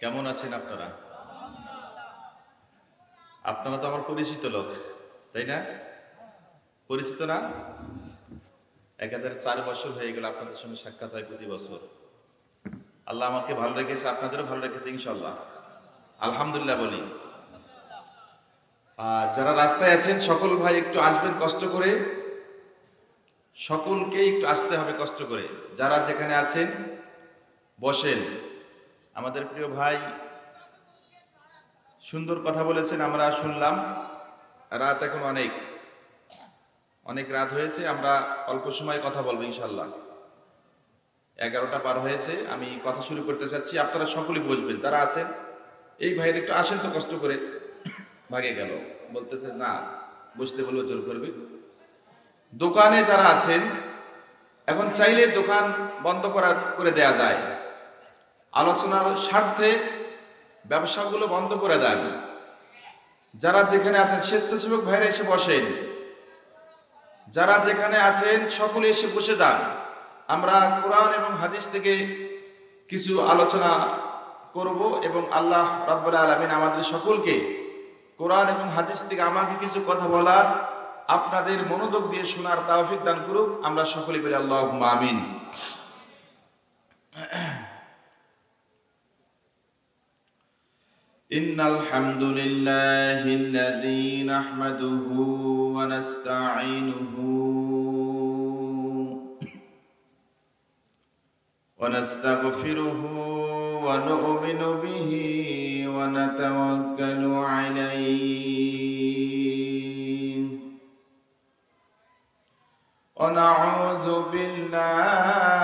কেমন আছেন আপনারা? আপনারা তো আমার পরিচিত লোক, তাই না? পরিচিত না? একাধারে চার বছর হয়ে গেল আপনাদের সঙ্গে সাক্ষাৎ হয় প্রতি বছর। আল্লাহ আমাকে ভালো রেখেছে, আপনাদেরও ভালো রেখেছে ইনশাল্লাহ আলহামদুলিল্লাহ বলি। আর যারা রাস্তায় আছেন, সকল ভাই একটু আসবেন কষ্ট করে। সকলকে একটু আসতে হবে কষ্ট করে। যারা যেখানে আছেন, বসেন। আমাদের প্রিয় ভাই সুন্দর কথা বলেছেন, আমরা শুনলাম। রাত এখন অনেক। অনেক রাত হয়েছে, আমরা অল্প সময় কথা বলব ইনশাল্লাহ এগারোটা পার হয়েছে, আমি কথা শুরু করতে চাচ্ছি, আপনারা সকলেই বুঝবেন তারা আছেন। এই ভাইয়ের একটু আসেন তো, কষ্ট করে। ভাগে গেল, বলতেছে, না, বসতে বলব, জোর করবে। দোকানে যারা আছেন, এখন চাইলে দোকান বন্ধ করা, করে দেয়া যায়। আলোচনার স্বার্থে ব্যবসাগুলো বন্ধ করে দেন। যারা যেখানে আছেন, স্বেচ্ছাসেবক ভাইরা এসে বসেন। যারা যেখানে আছেন, সকলে এসে বসে যান। আমরা কোরআন এবং হাদিস থেকে কিছু আলোচনা করব এবং আল্লাহ রাব্বুল আলামিন আমাদের সকলকে কোরআন এবং হাদিস থেকে আমাকে কিছু কথা বলা আপনাদের মনোযোগ দিয়ে শোনার তাওফিক দান করুক। আমরা সকলে বলি আল্লাহ আমিন। إن الحمد لله الذي نحمده ونستعينه ونستغفره ونؤمن به ونتوكل عليه ونعوذ بالله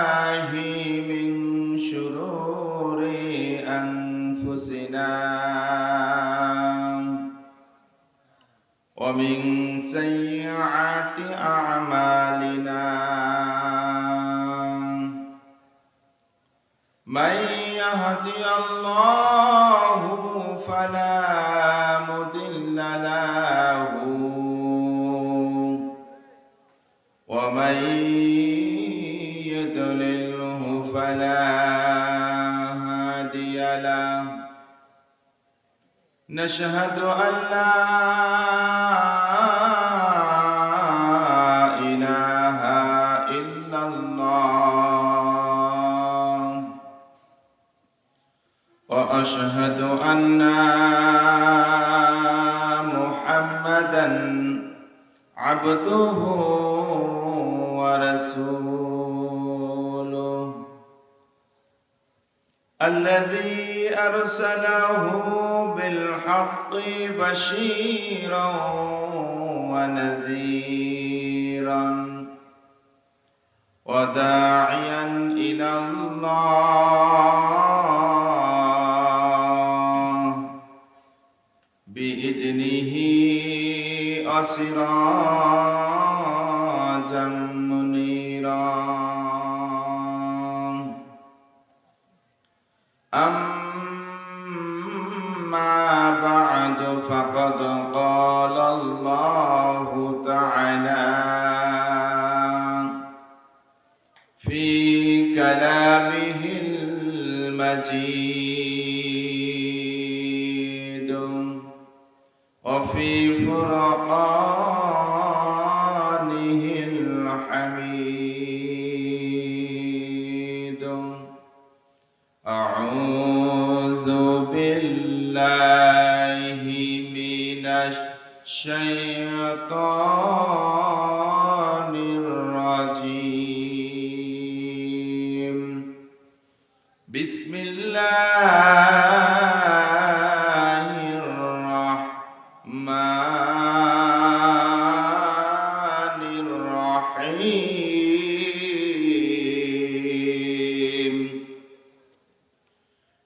ومن سيئات أعمالنا. من يهدي الله فلا مضل له. ومن يضلله فلا هادي له. نشهد أن لا وأشهد أن محمدا عبده ورسوله. الذي أرسله بالحق بشيرا ونذيرا. وداعيا إلى الله بإذنه أسراجا منيرا أما بعد فقد قال المجيد وفي فرقانه الحميد. أعوذ بالله من الشيطان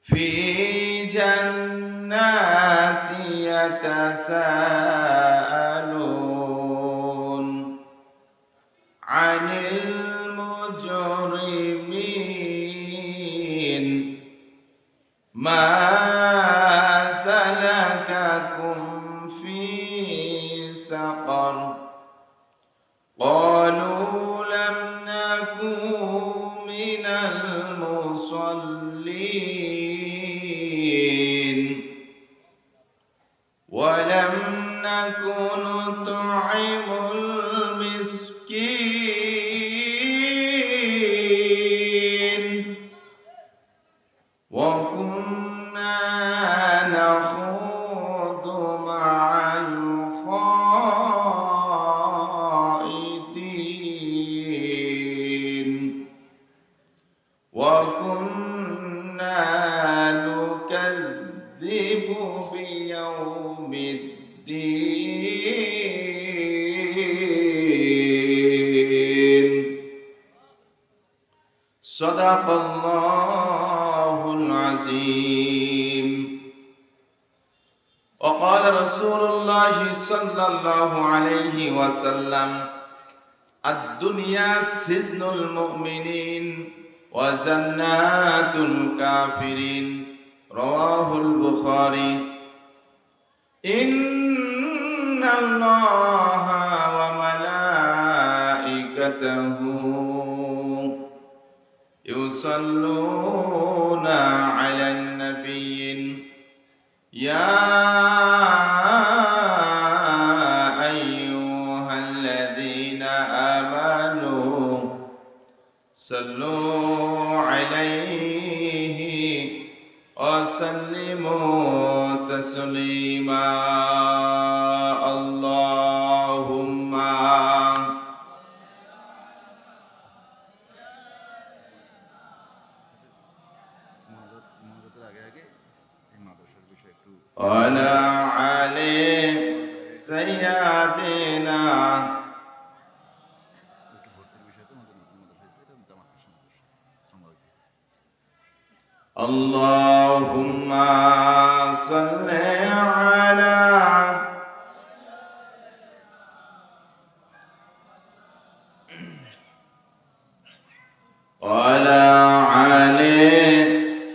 في جنات يتساءلون صدق الله العظيم. وقال رسول الله صلى الله عليه وسلم الدنيا سجن المؤمنين وزنات الكافرين. رواه البخاري. إن الله وملائكته يصلون على النبي. يا ولا علي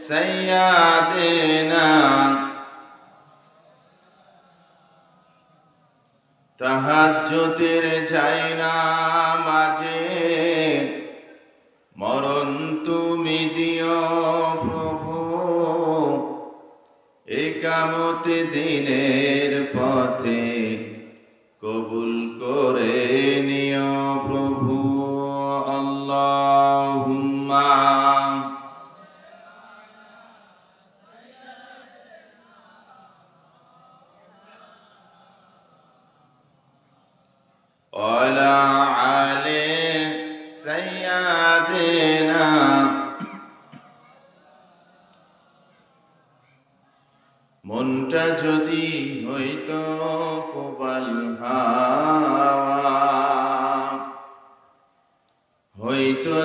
سيادنا তাহাজ্জুদের যাই না মাঝে মরণ তুমি দিও প্রভু। একামতে দিনে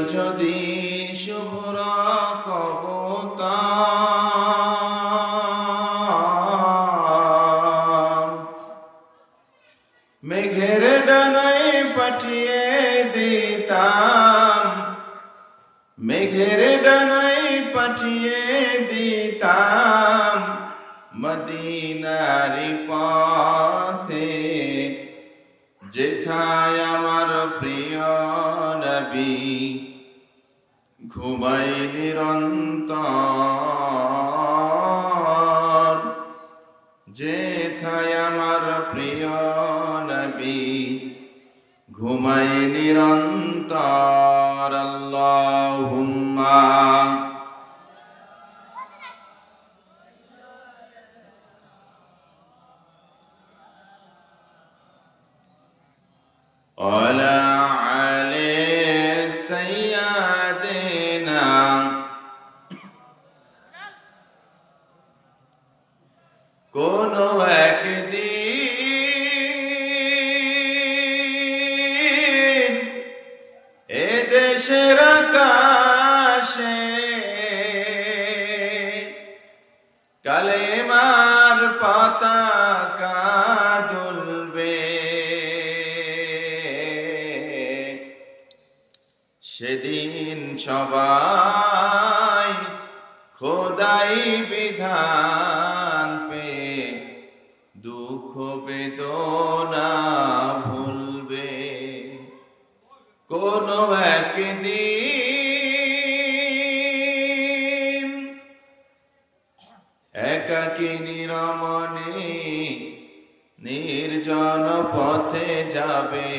যদি ولا কোন একদিন একাকি নিরমণে নির্জন পথে যাবে।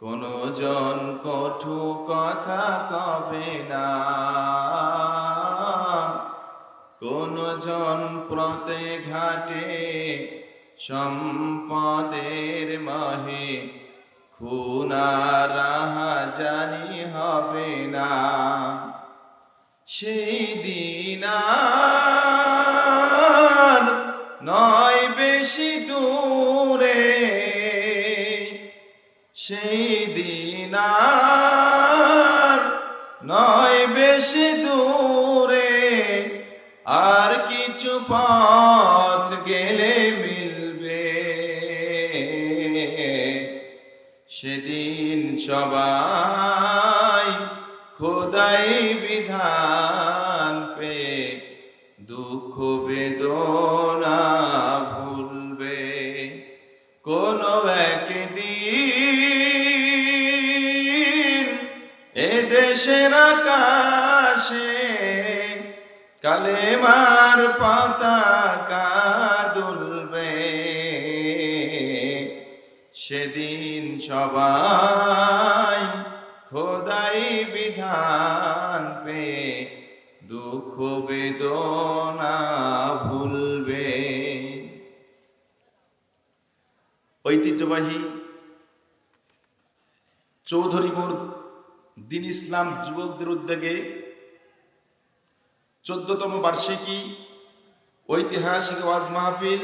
কোন জন কঠু কথা কবে না। কোন জন প্রতে ঘাটে সম্পদের মহে খুনারাহা জানি হবে না। সেই দিন নয় বেশি দূরে। সেই দিন নয় বেশি দূরে। আর কিছু পথ গেলে মিলবে সেদিন সবাই খোদাই বিধান পে দুঃখ বেদনা ভুলবে। কোন একদিন এ দেশের আকাশে কালেমার পতাকা দুলবে সবাই খোদাই বিধান পে, দুঃখ বেদনা ভুলবে। ঐতিহ্যবাহী চৌধুরীপুর দিন ইসলাম যুবকদের উদ্যোগে চোদ্দতম বার্ষিকী ঐতিহাসিক ওয়াজ মাহফিল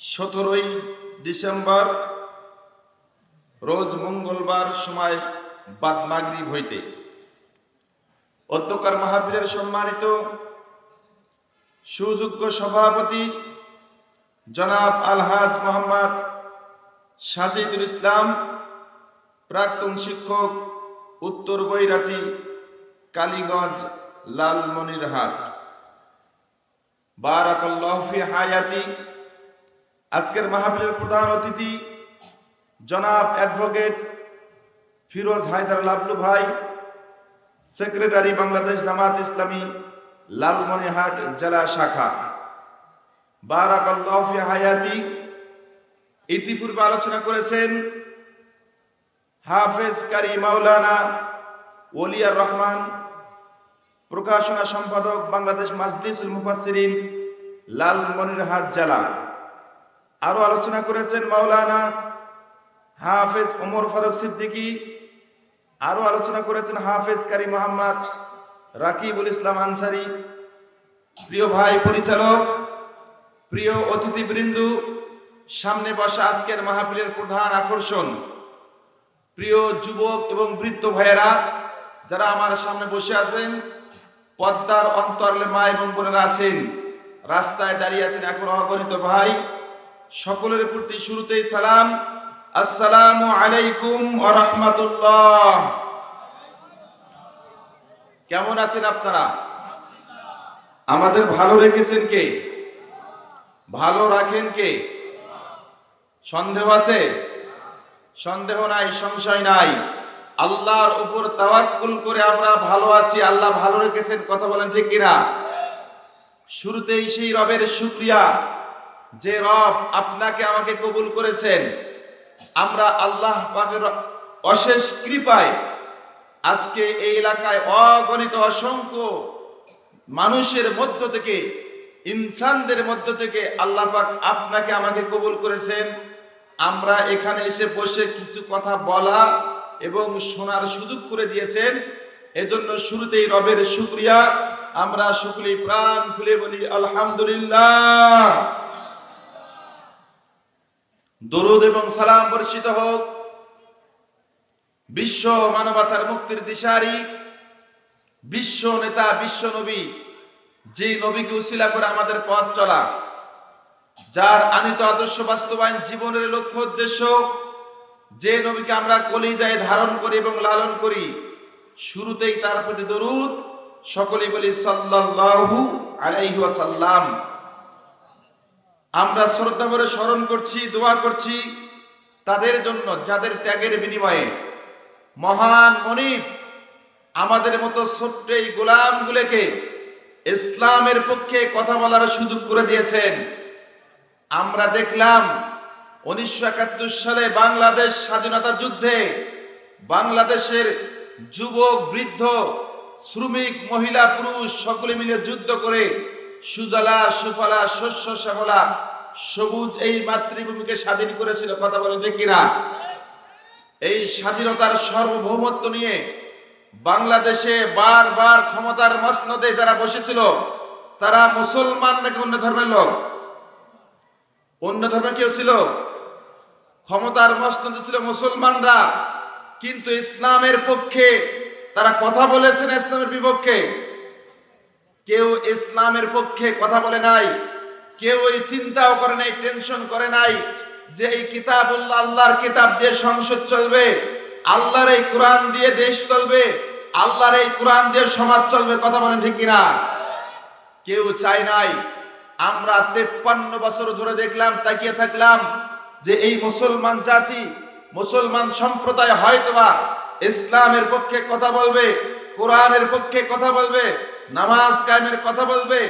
সতেরোই ডিসেম্বর রোজ মঙ্গলবার সময় বাদ মাগরিব হইতে। অধ্যকার মাহফিলের সম্মানিত সুযোগ্য সভাপতি জনাব আলহাজ মোহাম্মদ সাজিদুল ইসলাম, প্রাক্তন শিক্ষক উত্তর বৈরাটি, কালীগঞ্জ, লালমনিরহাট। বারাকাল্লাহু হায়াতি। আজকের মাহফিলের প্রধান অতিথি জনাব অ্যাডভোকেট ফিরোজ হায়দার লাবলু ভাই, সেক্রেটারি বাংলাদেশ জামাত ইসলামী, লালমনিরহাট জেলা শাখা। বারাকাল্লাহু ফি হায়াতি। ইতিপূর্বে আলোচনা করেছেন হাফেজ কারি মাওলানা ওলিয়ার রহমান, প্রকাশনা সম্পাদক বাংলাদেশ মাজলিসুল মুফাসসিরিন, লালমনিরহাট জেলা। আরও আলোচনা করেছেন মাওলানা হাফেজ ওমর ফারুক সিদ্দিকী আরও আলোচনা করেছেন হাফেজ কারি মোহাম্মদ রাকিবুল ইসলাম আনসারি। প্রিয় ভাই পরিচালক, প্রিয় অতিথিবৃন্দু, সামনে বসা আজকের মাহফিলের প্রধান আকর্ষণ, প্রিয় যুবক এবং বৃদ্ধ ভাইয়েরা, যারা আমার সামনে বসে আছেন, পদ্মার অন্তরলে মা এবং বোনেরা আছেন, রাস্তায় দাঁড়িয়ে আছেন এখন অগণিত ভাই, সকলের প্রতি শুরুতেই সালাম। আসসালামু আলাইকুম রাহমাতুল্লাহ। কেমন আছেন আপনারা? আমাদের ভালো রেখেছেন কে? ভালো রাখেন কে? সন্দেহ আছে? সন্দেহ নাই, সংশয় নাই। আল্লাহর উপর তাওয়াক্কুল করে আমরা ভালো আছি, আল্লাহ ভালো রেখেছেন, কথা বলেন ঠিক কিনা? শুরুতেই সেই রবের শুক্রিয়া, যে রব আপনাকে আমাকে কবুল করেছেন। আমরা আল্লাহ পাকের অশেষ কৃপায় আজকে এই এলাকায় অগণিত অসংখ্য মানুষের মধ্য থেকে, ইনসানদের মধ্য থেকে আল্লাহ পাক আপনাকে আমাকে কবুল করেছেন। আমরা এখানে এসে বসে কিছু কথা বলা এবং শোনার সুযোগ করে দিয়েছেন। এজন্য শুরুতেই রবের শুক্রিয়া। আমরা সকলেই প্রাণ খুলে বলি, আলহামদুলিল্লাহ। দরুদ এবং সালাম বর্ষিত হোক। বিশ্ব মানবতার মুক্তির দিশারি, বিশ্ব নেতা, বিশ্ব নবী, যে নবীকে উশিলা করে আমাদের পথ চলা, যার আনিত আদর্শ বাস্তবায়ন জীবনের লক্ষ্য উদ্দেশ্য, যে নবীকে আমরা কলিজায় ধারণ করি এবং লালন করি, শুরুতেই তার প্রতি দরুদ, সকলেই বলি সাল্লাল্লাহু আলাইহি ওয়াসাল্লাম। আমরা শ্রদ্ধা করে স্মরণ করছি, দোয়া করছি তাদের জন্য, যাদের ত্যাগের বিনিময়ে। মহান মনিব, আমাদের মতো ছোট্ট এই গোলামগুলোকে ইসলামের পক্ষে কথা বলার সুযোগ করে দিয়েছেন। আমরা দেখলাম উনিশশো একাত্তর সালে বাংলাদেশ স্বাধীনতা যুদ্ধে বাংলাদেশের যুবক, বৃদ্ধ, শ্রমিক, মহিলা, পুরুষ সকলে মিলে যুদ্ধ করে সুজলা, সুফলা, শস্য, শ্যামলা, সবুজ এই মাতৃভূমিকে স্বাধীন করেছিল। কথা বলেন যে কিনা? এই স্বাধীনতার সার্বভৌমত্ব নিয়ে বাংলাদেশে বারবার ক্ষমতার মসনদে যারা বসেছিল, তারা মুসলমান নাকি অন্য ধর্মের লোক? অন্য ধর্মে কেউ ছিল? ক্ষমতার মসনদে ছিল মুসলমানরা। কিন্তু ইসলামের পক্ষে তারা কথা বলেছেন ইসলামের বিপক্ষে? কেউ ইসলামের পক্ষে কথা বলে নাই, কেউ ওই চিন্তাও করে নাই টেনশন করে নাই যে এই কিতাবুল্লাহ আল্লাহর কিতাব দিয়ে সংসদ চলবে, আল্লাহর এই কোরআন দিয়ে দেশ চলবে, আল্লাহর এই কোরআন দিয়ে সমাজ চলবে, কথা বলেন ঠিক কিনা? কেউ চায় নাই। আমরা তেপ্পান্ন বছর ধরে দেখলাম, তাকিয়ে থাকলাম যে এই মুসলমান জাতি, মুসলমান সম্প্রদায় হয়তোবা ইসলামের পক্ষে কথা বলবে, কোরআনের পক্ষে কথা বলবে নামাজ কায়েমের কথা বলবে,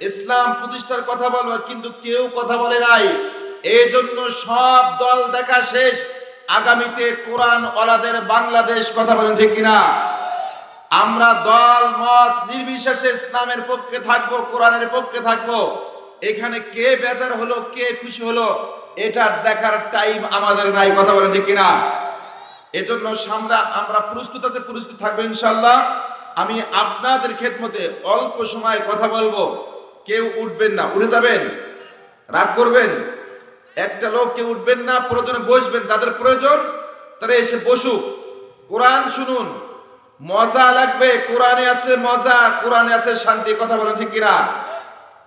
ইসলাম প্রতিষ্ঠার কথা বলবে, কিন্তু কেউ কথা বলে নাই। এই জন্য সব দল দেখা শেষ। আগামীতে কোরআন ওলাদের বাংলাদেশ কথা বলেন ঠিক কিনা? আমরা দল, মত নির্বিশেষে ইসলামের পক্ষে থাকব, কোরআনের পক্ষে থাকব। এখানে কে বেজার হলো, কে খুশি হলো, এটা দেখার টাইম আমাদের নাই, কথা বলেন ঠিক কিনা? এজন্য সামনে আমরা প্রস্তুত আছে, প্রস্তুত থাকব ইনশাল্লাহ আমি আপনাদের খেদমতে অল্প সময় কথা বলব। কেউ উঠবেন না, উঠে যাবেন? রাগ করবেন? একটা লোক কেউ উঠবেন না, প্রয়োজনে বসবেন। যাদের প্রয়োজন, তারা এসে বসুক। কোরআন শুনুন। মজা লাগবে, কোরআনে আছে মজা, কোরআনে আছে শান্তি, কথা বলেন ঠিক কিনা?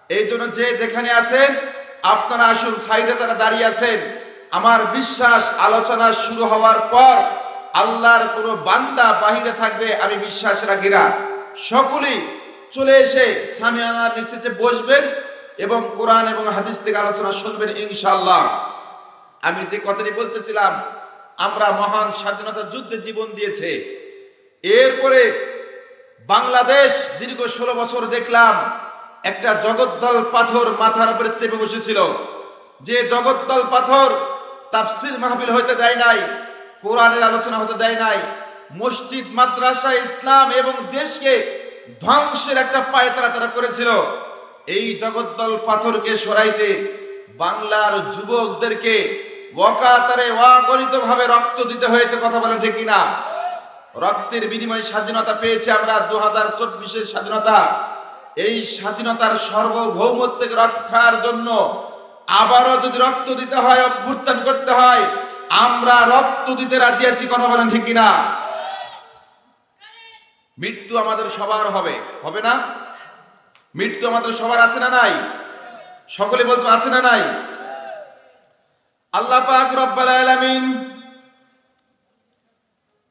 এই জন্য যে যেখানে আছেন, আপনারা আসুন, সাইডে যারা দাঁড়িয়ে আছেন, আমার বিশ্বাস, আলোচনা শুরু হওয়ার পর আল্লাহর কোনো বান্দা বাহিরে থাকবে, আমি বিশ্বাস রাখি না। সকলেই চলে এসে সামিয়ানার নিচে বসবেন এবং কোরআন এবং হাদিস থেকে আলোচনা শুনবেন ইনশাল্লাহ আমি যে কথাটি বলতেছিলাম, আমরা মহান স্বাধীনতা যুদ্ধে জীবন দিয়েছে। এরপরে বাংলাদেশ দীর্ঘ ষোলো বছর দেখলাম, একটা জগদ্দল পাথর মাথার উপরে চেপে বসেছিল। যে জগদ্দল পাথর তাফসির মাহবিল হইতে দেয় নাই কোরআনের আলোচনা হতে দেয় নাই। মসজিদ, মাদ্রাসা, ইসলাম এবং দেশকে ধ্বংসের একটা পায়তারা তারা তারা করেছিল। এই জগদ্দল পাথরকে সরাইতে বাংলার যুবকদেরকে ওয়াকাতারে ওয়াগরিত ভাবে রক্ত দিতে হয়েছে, কথা বলেন ঠিক কিনা? রক্তের বিনিময়ে স্বাধীনতা পেয়েছি আমরা দু হাজার চব্বিশের স্বাধীনতা। এই স্বাধীনতার সার্বভৌমত্বকে রক্ষার জন্য আবারও যদি রক্ত দিতে হয়, অভ্যুত্থান করতে হয় আমরা রক্ত দিতে রাজি আছি, কথা বলেন ঠিক কিনা? মৃত্যু আমাদের সবার হবে হবে না? মৃত্যু আমাদের সবার আছে না নাই? সকলে বলতো আছে না নাই? আল্লাহ পাক রব্বাল আলামিন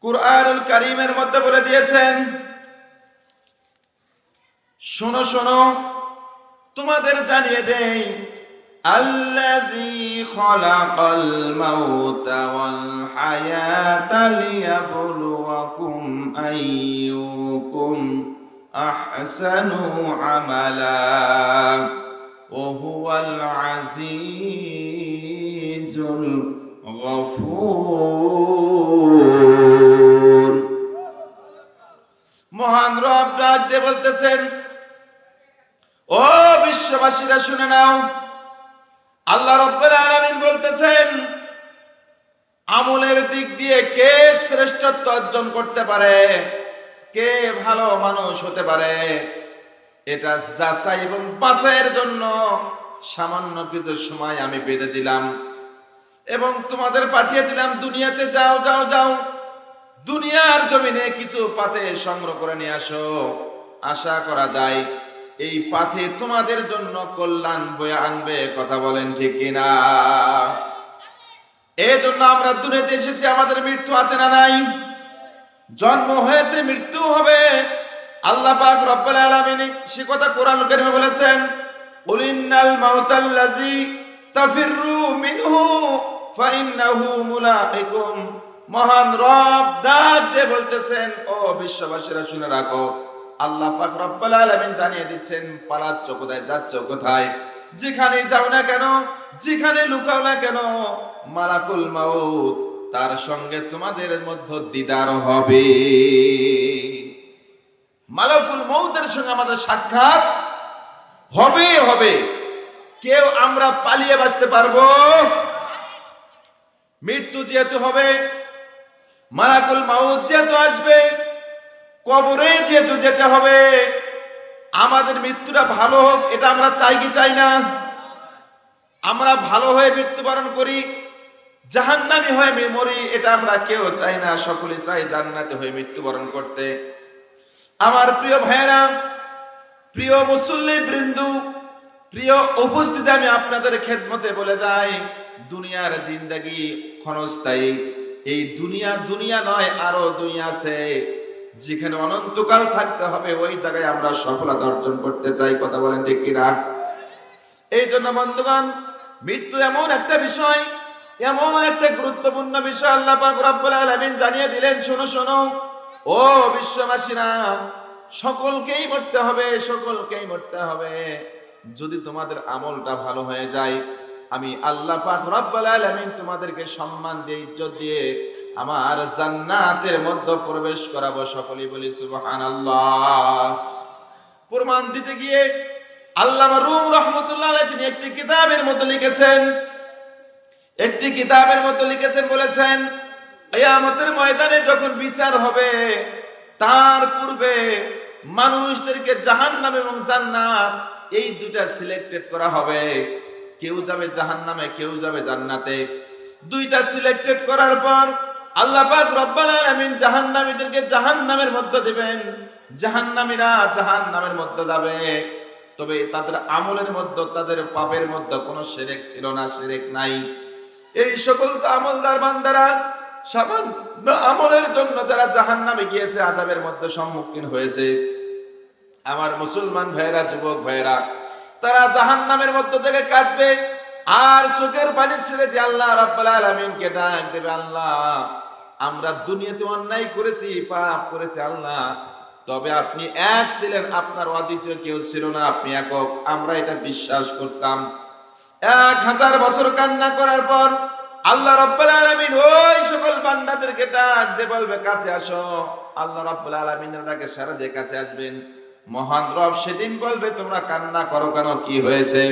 কুরআনুল কারীমের মধ্যে বলে দিয়েছেন, শোনো শোনো, তোমাদের জানিয়ে দেই الذي خلق الموت والحياة ليبلوكم أيكم أحسن عملا وهو العزيز الغفور মহান রব ডাক দিয়ে বলতেছেন ও বিশ্ববাসীরা শুনে নাও আল্লাহ আলামিন বলতেছেন, আমলের দিক দিয়ে কে শ্রেষ্ঠত্ব অর্জন করতে পারে? কে ভালো মানুষ হতে পারে? এটা যাচাই এবং বাছাইয়ের জন্য সামান্য কিছু সময় আমি বেঁধে দিলাম এবং তোমাদের পাঠিয়ে দিলাম, দুনিয়াতে যাও যাও যাও। দুনিয়ার জমিনে কিছু পাতে সংগ্রহ করে নিয়ে আসো। আশা করা যায় এই পাথে তোমাদের জন্য কল্যাণ বয়ে আনবে, কথা বলেন ঠিক কিনা? এই জন্য আমরা দুনিয়াতে এসেছি, আমাদের মৃত্যু আছে না নাই? জন্ম হয়েছে মৃত্যু হবে। আল্লাহ পাক রব্বুল আলামিন সে কথা কোরআন কারিমে বলেছেন উলিন্নাল মাউতাল্লাযী তাফিরু মিনহু, ফাইন্নাহু মুলাকিকুম। মহান রব দিয়ে বলতেছেন, ও বিশ্ববাসীরা শুনে রাখো আল্লাহ পাক রব্বুল আলামিন জানিয়ে দিচ্ছেন, পালাচ্ছ কোথায়, যাচ্ছ কোথায়? যেখানে যাও না কেন, যেখানে লুকাও না কেন, মালাকুল মাউত, তার সঙ্গে তোমাদের মধ্যে দিদার হবে। মালাকুল মৌতের সঙ্গে আমাদের সাক্ষাৎ হবে হবে। কেউ আমরা পালিয়ে বাঁচতে পারব? মৃত্যু যেহেতু হবে, মালাকুল মাউত যেহেতু আসবে কবরে যেহেতু যেতে হবে, আমাদের মৃত্যুটা ভালো হোক, এটা আমরা চাই কি চাই না? আমরা ভালো হয়ে মৃত্যুবরণ করি, জাহান্নামি হয়ে মেমরি এটা আমরা কেউ চাই না, সকলে চাই জান্নাতে হয়ে মৃত্যুবরণ করতে। আমার প্রিয় ভাইয়েরা, প্রিয় মুসল্লি বৃন্দু, প্রিয় উপস্থিতি আমি আপনাদের খেদমতে বলে যাই, দুনিয়ার জিন্দাগি ক্ষণস্থায়ী। এই দুনিয়া দুনিয়া নয়, আরও দুনিয়া আছে। যেখানে অনন্তকাল থাকতে হবে, ওই জায়গায় আমরা সফলতা অর্জন করতে চাই। কথা বলেন ঠিক কিনা? এই জন্য বন্ধুগণ, মৃত্যু এমন একটা বিষয়, এমন একটা গুরুত্বপূর্ণ বিষয় আল্লাহ পাক রব্বুল আলামিন জানিয়ে দিলেন। শোনো শোনো। ও বিশ্ববাসীরা, সকলকেই মরতে হবে, সকলকেই মরতে হবে। যদি তোমাদের আমলটা ভালো হয়ে যায়, আমি আল্লাহ পাক রব্বুল আলামিন তোমাদেরকে সম্মান দিয়ে ইজ্জত দিয়ে আমার জান্নাতের মধ্যে প্রবেশ করাবো সকলেই বলি সুবহানাল্লাহ। প্রমাণ দিতে গিয়ে আল্লামা রুম রহমতুল্লাহ তিনি একটি কিতাবের মধ্যে লিখেছেন। একটি কিতাবের মধ্যে লিখেছেন, বলেছেন, কিয়ামতের ময়দানে যখন বিচার হবে, তার পূর্বে মানুষদেরকে জাহান্নাম এবং জান্নাত এই দুইটা সিলেক্টেড করা হবে। কেউ যাবে জাহান্নামে, কেউ যাবে জান্নাতে। দুইটা সিলেক্টেড করার পর আল্লাহ পাক আলামিন জাহান্নামীদেরকে জাহান্নামের মধ্যে দিবেন। জাহান্নামীরা জাহান্নামের মধ্যে যাবে। তবে তাদের আমলের মধ্যে, তাদের পাপের মধ্যে কোনো শিরক ছিল না শিরক নাই। এই সকল আমলদার বান্দারা সামান্য আমলের জন্য যারা জাহান্নামে গিয়েছে, আযাবের মধ্যে সম্মুখীন হয়েছে। আমার মুসলমান ভাইরা যুবক ভাইরা তারা জাহান্নামের মধ্যে থেকে কাটবে আর চোখের পানি ছেড়ে যে আল্লাহ রাব্বুল আলামিনকে ডাক দেবে, আল্লাহ আমরা দুনিয়াতে অন্যায় করেছি, পাপ করেছি আল্লাহ। তবে আপনি এক ছিলেন, আপনার অদ্বিতীয় কেউ ছিল না। আপনি একক, আমরা এটা বিশ্বাস করতাম। এক হাজার বছর কান্না করার পর আল্লাহ রাব্বুল আলামিন ওই সকল বান্দাদেরকে ডাক দিয়ে বলবে, কাছে আসো। আল্লাহ রাব্বুল আলামিনের ডাকে সারা দিয়ে কাছে আসবেন। মহান রব সেদিন বলবে, তোমরা কান্না করো কেন? কি হয়েছে?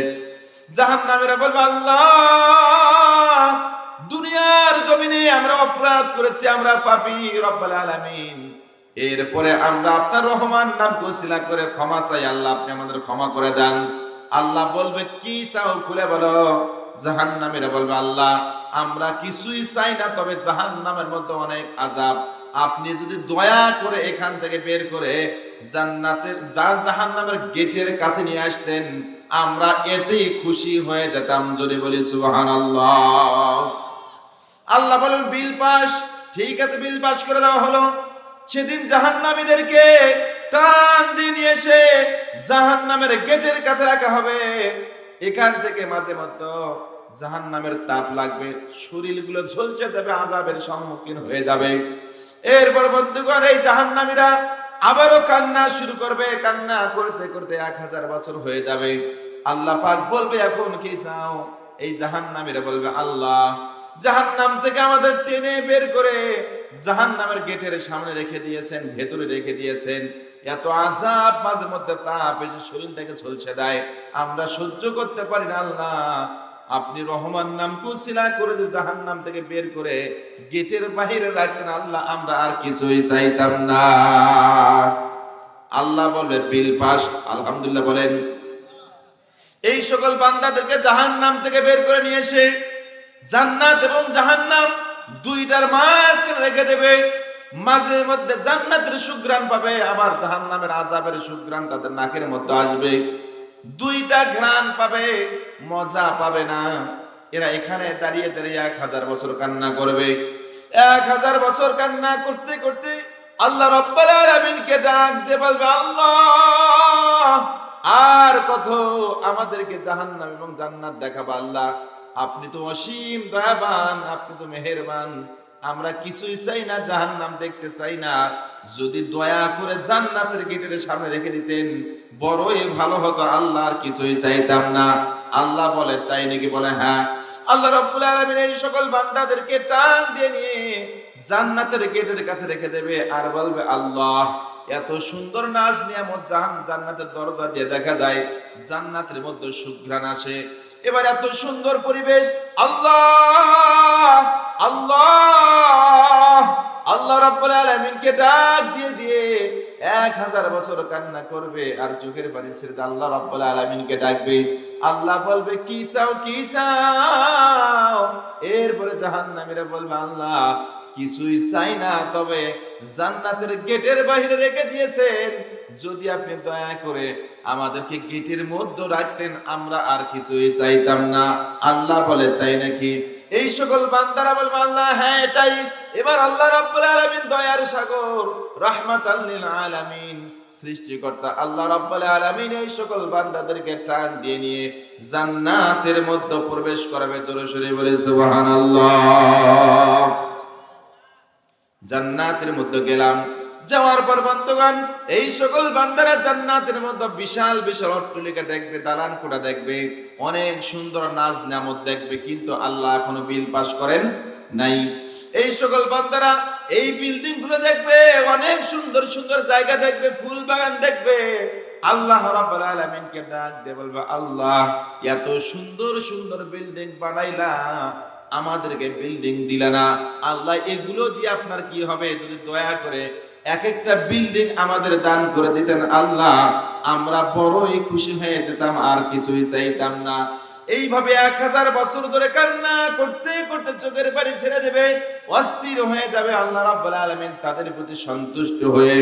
জাহান্নামীরা বলবে, আল্লাহ দুনিয়ার জমিনে আমরা অপরাধ করেছি, আমরা পাপী, রব্বুল আলামিন। এরপরে আমরা আপনার রহমান নাম কসিলা করে ক্ষমা চাই। আল্লাহ, আপনি আমাদের ক্ষমা করে দেন। আল্লাহ বলবে, কি চাও খুলে বলো। জাহান্নামীরা বলবে, আল্লাহ, আমরা কিছুই চাই না, তবে জাহান্নামের মধ্যে অনেক আযাব। আপনি যদি দয়া করে এখান থেকে বের করে জান্নাতের জাহান্নামের গেটের কাছে নিয়ে আসতেন, আমরা এতেই খুশি হয়ে যেতাম যদি বলি সুবহানাল্লাহ। আল্লাহ বলেন, বিল পাস। ঠিক আছে, বিল পাস করে দেওয়া হলো। সেদিন জাহান্নামীদেরকে টান দিয়ে এসে জাহান্নামের গেটের কাছে রাখা হবে। এখান থেকে মাঝে মধ্যে জাহান্নামের তাপ লাগবে, শরীরগুলো ঝলসে যাবে আজাবের সম্মুখীন হয়ে যাবে। এরপর বন্ধুগণ, এই জাহান্নামীরা আবারও কান্না শুরু করবে। কান্না করতে করতে এক হাজার বছর হয়ে যাবে। আল্লাহ পাক বলবে, এখন কি চাও? এই জাহান্নামীরা বলবে, আল্লাহ জাহান্নাম থেকে আমাদের টেনে বের করে জাহান্নামের গেটের সামনে রেখে দিয়েছেন, ভেতরে রেখে দিয়েছেন। এত আজাব মাঝে মধ্যে তাপ এসে শরীরটাকে ঝলসে দেয়। আমরা সহ্য করতে পারি না, আল্লাহ। আপনি রহমান নাম কুসিলা করে যে জাহান্নাম থেকে বের করে গেটের বাহিরে রাখতেন, আল্লাহ, আমরা আর কিছুই চাইতাম না। আল্লাহ বলবে, বিল পাস। আলহামদুলিল্লাহ বলেন। এই সকল বান্দাদেরকে জাহান্নাম থেকে বের করে নিয়ে এসে জান্নাত এবং জাহান্নাম দুইটার মাঝখানে রেখে দেবে। মাঝে মধ্যে জান্নাতের সুগ্রাণ পাবে, আবার জাহান্নামের আজাবের সুগ্রাণ তাদের নাকের মধ্যে আসবে। দুইটা ঘ্রাণ পাবে, মজা পাবে না। এরা এখানে দাঁড়িয়ে দাঁড়িয়ে এক হাজার বছর কান্না করবে। এক হাজার বছর কান্না করতে করতে আল্লাহ রব্বাল আলামিনকে ডাক দিয়ে বলবে, আল্লাহ, আর কত আমাদেরকে জাহান্নাম এবং জান্নাত দেখাবো আল্লাহ। আপনি তো অসীম দয়াবান, আপনি তো মেহেরবান। আমরা কিছুই চাই না, জাহান্নাম দেখতে চাই না। যদি দয়া করে জান্নাতের গেটের সামনে রেখে দিতেন, বড়ই ভালো হতো, আল্লাহ আর কিছুই চাইতাম না। আল্লাহ বলে, তাই নাকি বলে? হ্যাঁ। আল্লাহ রাব্বুল আলামিন এই সকল বান্দাদেরকে টান দিয়ে নিয়ে জান্নাতের গেটের কাছে রেখে দেবে আর বলবে, আল্লাহ এত সুন্দর নাচ নিয়ামত জাহান জান্নাতের দরজা দিয়ে দেখা যায়, জান্নাতের মধ্যে সুঘ্রাণ আসে। এবার এত সুন্দর পরিবেশ, আল্লাহ আল্লাহ আল্লাহ রাব্বুল আলামিনকে ডাক দিয়ে দিয়ে এক হাজার বছর কান্না করবে আর চোখের পানি ছেড়ে আল্লাহ রাব্বুল আলামিনকে ডাকবে। আল্লাহ বলবে, কি চাও কি চাও? এরপরে জাহান্নামীরা বলবে, আল্লাহ কিছুই চাই না, তবে জান্নাতের গেটের বাইরে রেখে দিয়েছেন। যদি আপনি দয়া করে আমাদেরকে গেটের মধ্যে রাখতেন, আমরা আর কিছুই চাইতাম না। আল্লাহ বলে, তাই নাকি? এই সকল বান্দারা বলবে, আল্লাহ হ্যাঁ এটাই। এবার আল্লাহ রাব্বুল আলামিন দয়ার সাগর, রাহমাতাল লিল আলামিন, সৃষ্টিকর্তা আল্লাহ রাব্বুল আলামিন এই সকল বান্দাদেরকে টান দিয়ে নিয়ে জান্নাতের মধ্যে প্রবেশ করাবে। জোরে সোরে বলে, সুবহানাল্লাহ। জান্নাতের মধ্যে গেলাম। যাওয়ার পর বন্ধুগণ, এই সকল বান্দারা জান্নাতের মধ্যে বিশাল বিশাল অট্টলিকা দেখবে, দালান কোটা দেখবে, অনেক সুন্দর নাচ নামত দেখবে, কিন্তু আল্লাহ এখনও বিল পাস করেন নাই। এই সকল বান্দারা এই বিল্ডিংগুলো দেখবে, অনেক সুন্দর সুন্দর জায়গা দেখবে, ফুল বাগান দেখবে। আল্লাহ রাব্বুল আলামিনকে ডাক দিয়ে বলবে, আল্লাহ, এত সুন্দর সুন্দর বিল্ডিং বানাইলা আমাদেরকে বিল্ডিং দিলে না। আল্লাহ, এগুলো দিয়ে আপনার কি হবে? যদি দয়া করে এক একটা বিল্ডিং আমাদের দান করে দিতেন আল্লাহ, আমরা বড়ই খুশি হয়ে যেতাম, আর কিছুই চাইতাম না। এইভাবে এক হাজার বছর ধরে কান্না করতে করতে চোখের বাড়ি ছেড়ে দেবে, অস্থির হয়ে যাবে আল্লাহ রাব্বুল আলামিন তাদের প্রতি সন্তুষ্ট হয়ে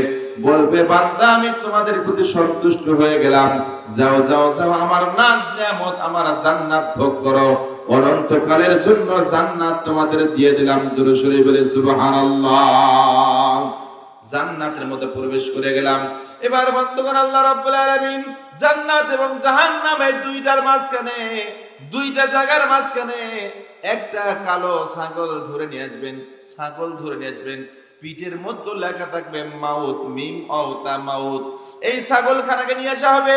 বলবে, বান্দা, আমি তোমাদের প্রতি সন্তুষ্ট হয়ে গেলাম। যাও যাও যাও, আমার নাজ নিয়ামত, আমার জান্নাত ভোগ করো। অনন্তকালের জন্য জান্নাত তোমাদের দিয়ে দিলাম, জোরে বলে সুবহানাল্লাহ। জান্নাতের মধ্যে প্রবেশ করে গেলাম। এবার বন্ধুগণ, আল্লাহ রাব্বুল আলামিন জান্নাত এবং জাহান্নাম এই দুইটার মাঝখানে, দুইটা জায়গার মাঝখানে একটা কালো ছাগল ধরে নিয়ে আসবেন, ছাগল ধরে নিয়ে আসবেন। পিঠের মধ্যে লেখা থাকবে, মাউত, মিম অওতা মাউত। এই ছাগলখানাকে নিয়ে আসা হবে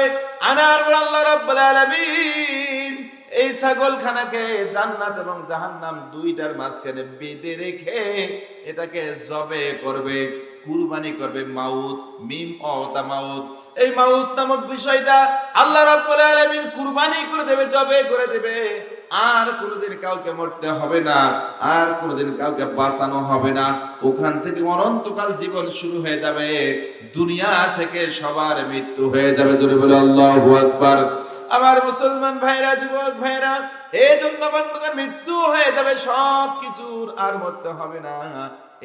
আনার আল্লাহ রাব্বুল আলামিন। এই ছাগলখানাকে জান্নাত এবং জাহান্নাম দুইটার মাঝখানে বেঁধে রেখে এটাকে জবে করবে, কুরবানি করবে মাউত, মিম অতা মাউত। এই মাউত নামক বিষয়টা আল্লাহ রাব্বুল আলামিন কুরবানি করে দেবে, জবে করে দেবে। আর কোনোদিন কাউকে মরতে হবে না, আর কোনোদিন কাউকে বাঁচানো হবে না। ওখান থেকে অনন্তকাল জীবন শুরু হয়ে যাবে, দুনিয়া থেকে সবার মৃত্যু হয়ে যাবে। জোরে বলে আল্লাহু আকবার। আমার মুসলমান ভাইরা, যুবক ভাইরা এই জন্য মৃত্যু হয়ে যাবে সব কিছুর আর মরতে হবে না।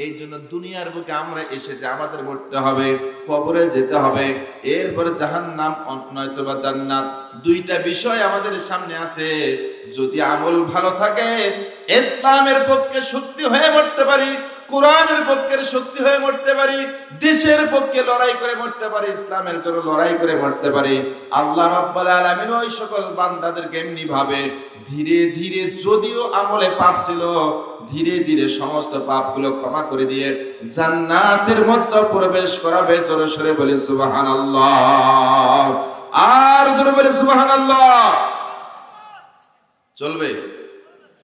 এই জন্য দুনিয়ার বুকে আমরা এসেছি আমাদের মরতে হবে, কবরে যেতে হবে, এরপরে জাহান্নাম নয়তো বা জান্নাত। দুইটা বিষয় আমাদের সামনে আছে। যদি আমল ভালো থাকে, ইসলামের পক্ষে শক্তি হয়ে মরতে পারি, কোরআনের পক্ষের শক্তি হয়ে মরতে পারি, দেশের পক্ষে লড়াই করে মরতে পারি, ইসলামের জন্য লড়াই করে মরতে পারি, আল্লাহ রাব্বুল আলামিন ওই সকল বান্দাদেরকে এমনি ভাবে ধীরে ধীরে যদিও আমলে পাপ ছিল, ধীরে ধীরে সমস্ত পাপগুলো ক্ষমা করে দিয়ে জান্নাতের মধ্যে প্রবেশ করাবে জোরে সরে বলে সুবহানাল্লাহ। আর জোরে বলে সুবহানাল্লাহ। চলবে।